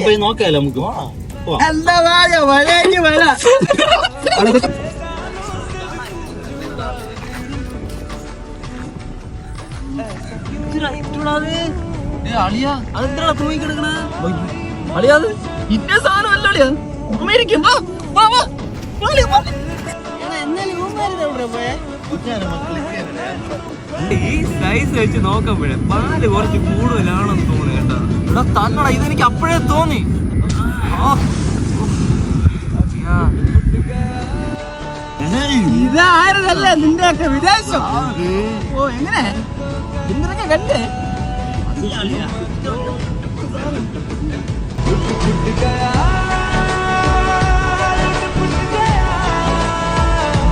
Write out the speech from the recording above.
പോയി നോക്കാലോ നമുക്ക്. എന്താ കിടക്കണ? അളിയാത് ഇന്ന സാധനം അല്ല അളിയാ. ഈ സൈസ് വെച്ച് നോക്കുമ്പോഴേ പാൽ കുറച്ച് കൂടുതലാണെന്ന് തോന്നുന്നു കേട്ടോ. ഇവിടെ ഇത് ഇതെനിക്ക് അപ്പോഴേ തോന്നി. ഇതാരതല്ലേ നിന്റെ ഒക്കെ വിദേശം ഓ എങ്ങനെ? ഇന്നൊക്കെ കണ്ടേ?